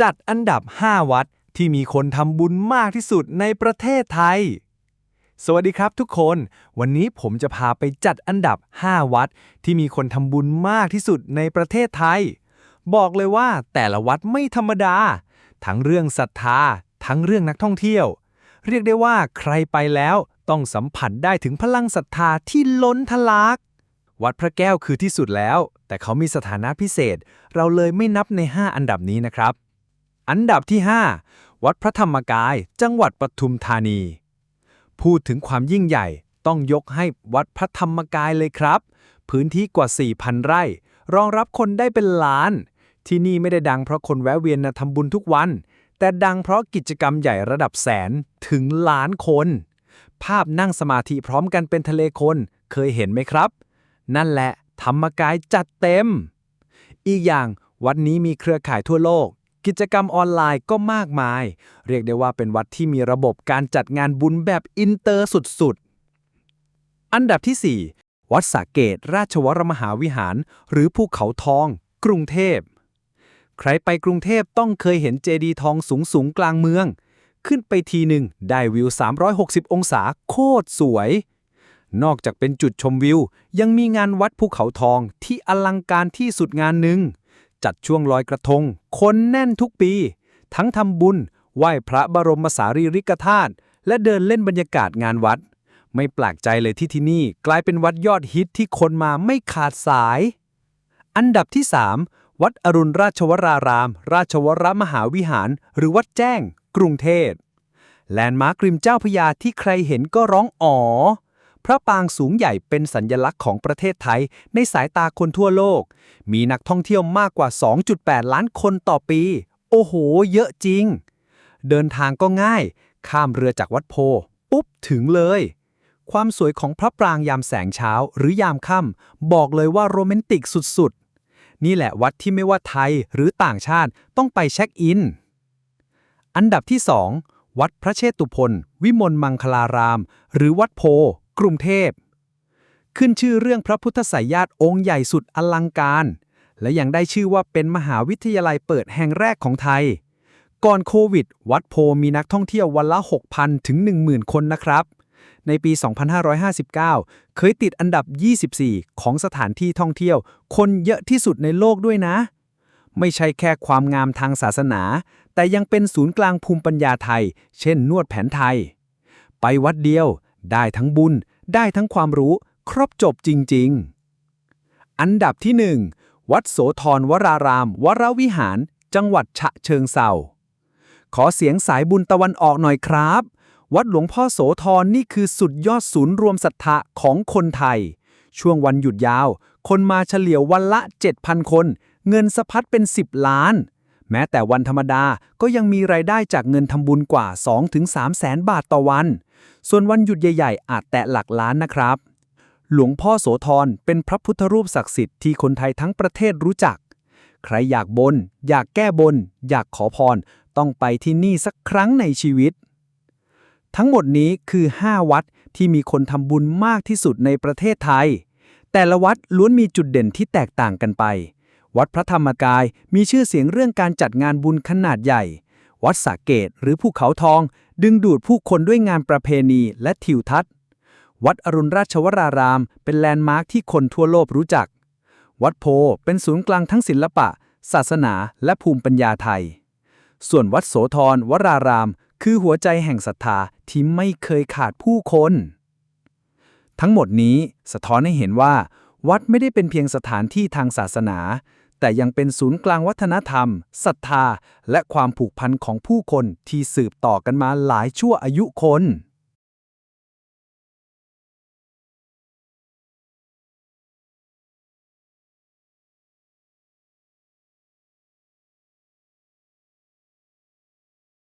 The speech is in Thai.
จัดอันดับ 5 วัดที่มีคนทำบุญมากที่สุดในประเทศไทย สวัสดีครับทุกคน วันนี้ผมจะพาไปจัดอันดับ 5 วัดที่มีคนทำบุญมากที่สุดในประเทศไทย บอกเลยว่าแต่ละวัดไม่ธรรมดา ทั้งเรื่องศรัทธา ทั้งเรื่องนักท่องเที่ยว เรียกได้ว่าใครไปแล้วต้องสัมผัสได้ถึงพลังศรัทธาที่ล้นทะลัก วัดพระแก้วคือที่สุดแล้ว แต่เขามีสถานะพิเศษ เราเลยไม่นับใน 5 อันดับนี้นะครับ อันดับที่ 5 วัดพระธรรมกาย จังหวัดปทุมธานี พูดถึงความยิ่งใหญ่ต้องยกให้วัดพระธรรมกายเลยครับ พื้นที่กว่า 4,000 ไร่ รองรับคนได้เป็นล้าน ที่นี่ไม่ได้ดังเพราะคนแวะเวียนมาทำบุญทุกวัน แต่ดังเพราะกิจกรรมใหญ่ระดับแสนถึงล้านคน ภาพนั่งสมาธิพร้อมกันเป็นทะเลคนเคยเห็นไหมครับ นั่นแหละธรรมกายจัดเต็ม อีกอย่างวัดนี้มีเครือข่ายทั่วโลก กิจกรรมออนไลน์ก็มากมาย เรียกได้ว่าเป็นวัดที่มีระบบการจัดงานบุญแบบอินเตอร์สุดๆ อันดับที่ 4 วัดสาเกตราชวรมหาวิหาร หรือภูเขาทอง กรุงเทพ ใครไปกรุงเทพต้องเคยเห็นเจดีย์ทองสูงสูงๆ กลางเมือง ขึ้นไปทีหนึ่งได้วิว 360 องศาโคตรสวย นอกจากเป็นจุดชมวิว ยังมีงานวัดภูเขาทองที่อลังการที่สุดงานหนึ่ง จัดช่วงลอยกระทง คนแน่นทุกปี ทั้งทำบุญ ไหว้พระบรมสารีริกธาตุและเดินเล่นบรรยากาศงานวัด ไม่แปลกใจเลยที่ที่นี่ กลายเป็นวัดยอดฮิตที่คนมาไม่ขาดสาย อันดับที่ 3 วัดอรุณราชวราราม ราชวรมหาวิหาร หรือวัดแจ้ง กรุงเทพแลนด์มาร์คริมเจ้าพยาที่ใครเห็นก็ร้องอ๋อ พระปางสูงใหญ่เป็นสัญญลักษณ์ของประเทศไทยในสายตาคนทั่วโลก มีนักท่องเที่ยวมากกว่า 2.8 ล้านคนต่อปี โอ้โห เยอะจริง เดินทางก็ง่าย ข้ามเรือจากวัดโพ ปุ๊บถึงเลย ความสวยของพระปรางยามแสงเช้าหรือยามค่ำบอกเลยว่าโรแมนติกสุดๆ นี่แหละวัดที่ไม่ว่าไทยหรือต่างชาติต้องไปเช็คอิน อันดับที่ 2 วัดพระเชตุพนวิมลมังคลาราม หรือวัดโพ กรุงเทพ ขึ้นชื่อเรื่องพระพุทธไสยญาติองค์ใหญ่สุดอลังการ และยังได้ชื่อว่าเป็นมหาวิทยาลัยเปิดแห่งแรกของไทย ก่อนโควิด วัดโพมีนักท่องเที่ยววันละ 6,000 ถึง 10,000 คนนะครับ ในปี 2559 เคยติดอันดับ 24 ของสถานที่ท่องเที่ยว คนเยอะที่สุดในโลกด้วยนะ ไม่ใช่แค่ความงามทางศาสนา แต่ยังเป็นศูนย์กลางภูมิปัญญาไทย เช่น นวดแผนไทย ไปวัดเดียว ได้ทั้งบุญ ได้ทั้งความรู้ ครบจบจริง ๆ อันดับที่ 1 วัดโสธรวราราม วรวิหาร จังหวัดฉะเชิงเซาขอเสียงสายบุญตะวันออกหน่อยครับ วัดหลวงพ่อโสธรนี่คือสุดยอดศูนย์รวมศรัทธาของคนไทย ช่วงวันหยุดยาว คนมาเฉลี่ยวันละ 7,000 คน เงินสะพัดเป็น 10 ล้าน แม้แต่วันธรรมดาก็ยังมีรายได้จากเงินทำบุญกว่า 2-3แสนบาทต่อวัน ส่วนวันหยุดใหญ่ๆ อาจแตะหลักล้านนะครับ หลวงพ่อโสธรเป็นพระพุทธรูปศักดิ์สิทธิ์ที่คนไทยทั้งประเทศรู้จัก ใครอยากบน อยากแก้บน อยากขอพร ต้องไปที่นี่สักครั้งในชีวิต ทั้งหมดนี้คือ 5 วัดที่มีคนทำบุญมากที่สุดในประเทศไทย แต่ละวัดล้วนมีจุดเด่นที่แตกต่างกันไป วัดพระธรรมกายมีชื่อเสียงเรื่องการจัดงานบุญขนาดใหญ่ วัดสาเกตหรือภูเขาทอง ดึงดูดผู้คนด้วยงานประเพณีและทิวทัศน์ วัดอรุณราชวราราม เป็นแลนด์มาร์คที่คนทั่วโลกรู้จัก วัดโพเป็นศูนย์กลางทั้งศิลปะ ศาสนา และภูมิปัญญาไทย ส่วนวัดโสธรวราราม คือหัวใจแห่งศรัทธาที่ไม่เคยขาดผู้คน ทั้งหมดนี้สะท้อนให้เห็นว่า วัดไม่ได้เป็นเพียงสถานที่ทางศาสนา แต่ยังเป็นศูนย์กลางวัฒนธรรมศรัทธา และความผูกพันของผู้คนที่สืบต่อกันมาหลายชั่วอายุคน